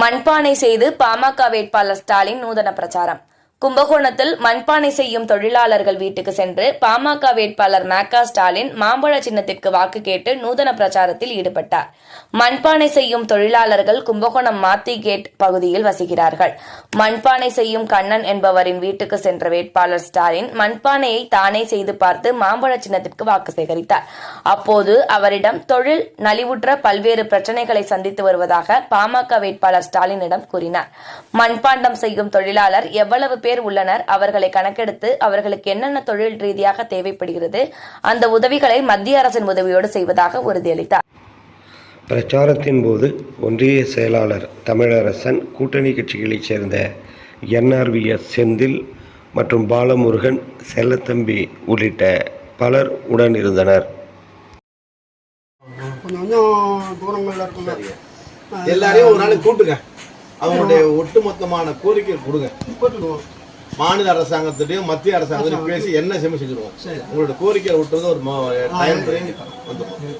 மண்பானை செய்து பாமக வேட்பாளர் ஸ்டாலின் நூதன பிரச்சாரம். கும்பகோணத்தில் மண்பானை செய்யும் தொழிலாளர்கள் வீட்டுக்கு சென்று பாமக வேட்பாளர் மேக்கா ஸ்டாலின் மாம்பழ சின்னத்திற்கு வாக்கு கேட்டு நூதன பிரச்சாரத்தில் ஈடுபட்டார். மண்பானை செய்யும் தொழிலாளர்கள் கும்பகோணம் மாத்தி கேட் பகுதியில் வசிக்கிறார்கள். மண்பானை செய்யும் கண்ணன் என்பவரின் வீட்டுக்கு சென்ற வேட்பாளர் ஸ்டாலின் மண்பானையை தானே செய்து பார்த்து மாம்பழ சின்னத்திற்கு வாக்கு சேகரித்தார். அப்போது அவரிடம் தொழில் நலிவுற்ற பல்வேறு பிரச்சனைகளை சந்தித்து வருவதாக பாமக வேட்பாளர் ஸ்டாலினிடம் கூறினார். மண்பாண்டம் செய்யும் தொழிலாளர் எவ்வளவு பேர் உள்ளனர். அவர்களை கணக்கெடுத்து அவர்களுக்கு என்னென்ன தொழில் ரீதியாக தேவைப்படுகிறது அந்த உதவிகளை மத்திய அரசின் உதவியோடு செய்வதாக உறுதியளித்தார். பிரச்சாரத்தின் போது ஒன்றிய செயலாளர் தமிழரசன் கூட்டணி கட்சிகளைச் சேர்ந்த என்ஆர்விஎஸ் செந்தில் மற்றும் பாலமுருகன் செல்லத்தம்பி உள்ளிட்ட பலர் உடன் இருந்தனர். எல்லாரையும் ஒரு நாளைக்கு கூட்டுங்க அவங்களுடைய ஒட்டுமொத்தமான கோரிக்கை கொடுங்க. மாநில அரசாங்கத்திட்டையும் மத்திய அரசாங்கத்திட்டையும் பேசி என்ன செஞ்சு செஞ்சிருவோம் உங்களோட கோரிக்கையை விட்டுறது ஒரு டைம் வந்துடும்.